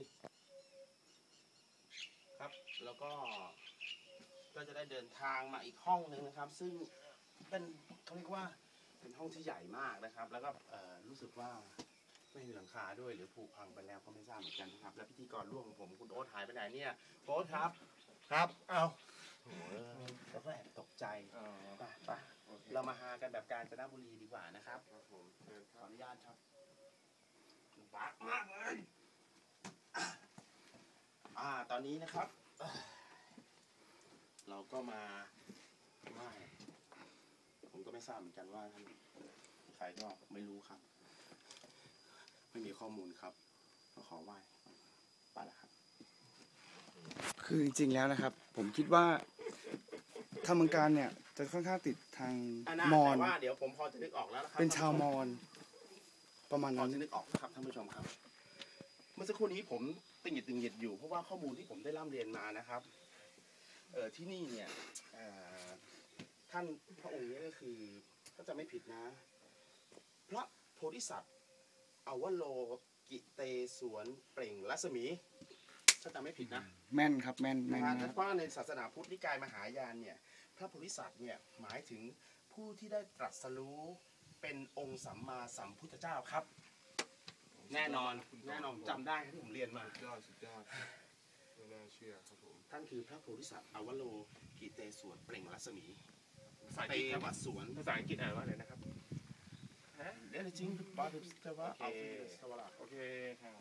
ิครับ แล้วก็ก็จะได้เดินทางมาอีกห้องหนึ่งนะครับ ซึ่งเป็นเขาเรียกว่าเป็นห้องที่ใหญ่มากนะครับ แล้วก็รู้สึกว่าไม่มีหลังคาด้วยหรือผูกพังไปแล้วก็ไม่ทราบเหมือนกันนะครับ และพิธีกรร่วมของผมคุณโอ๊ตหายไปไหนเนี่ยโอ๊ตครับครับเอาโอ้แล้วก็แอบตกใจไปไปเรามาหากันแบบการจนบุรีดีกว่านะครับขออนุญาตครับ ตอนนี้นะครับ เราก็มาไหว้ผมก็ไม่ทราบเหมือนกันว่าท่านใครก็ไม่รู้ครับ ไม่มีข้อมูลครับก็ขอไหว้ไปแล้วครับ คือจริงๆแล้วนะครับ ผมคิดว่าทางเมืองการเนี่ย จะค่อนข้างติดทางอ่ามอนแต่ว่าเดี๋ยวผมพอจะนึกออกแล้วนะครัเป็นชาวมอญประมาณพอนั้นจะนึกออกนะครับท่านผู้ชมครับเมื่อสักครู่นี้ผมติงหยิดติงหยิดอยู่เพราะว่าข้อมูลที่ผมได้ร่ำเรียนมานะครับเออที่นี่เนี่ยเอ่อท่านพระองค์เนี้ก็คือถ้าจะไม่ผิดนะ พระโพธิสัตว์อวโลกิเตสวนเปล่งรัศมีถ้าจำไม่ผิดนะ แม่นครับแม่นแม่นะนฮะนะครับเพราะว่าในศาสนาพุทธนิกายมหายานเนี่ย พระโพธิสัตว์เนี่ยหมายถึงผู้ที่ได้ตรัสรู้เป็นองค์สัมมาสัมพุทธเจ้าครับ แน่นอน แน่นอนจำได้ที่ผมเรียนมา สุดยอดสุดยอดไม่น่าเชื่อครับผมท่านคือพระโพธิสัตว์อวโลกิเตสวนเปล่งรัศมีภาษาอังเตกฤษครับวสวนภาษาอังกฤษอ่านว่าอะไรนะครับเดี๋ยวจริงบาดุสเทวะโออัลเคฟิสทวราโอเคครับ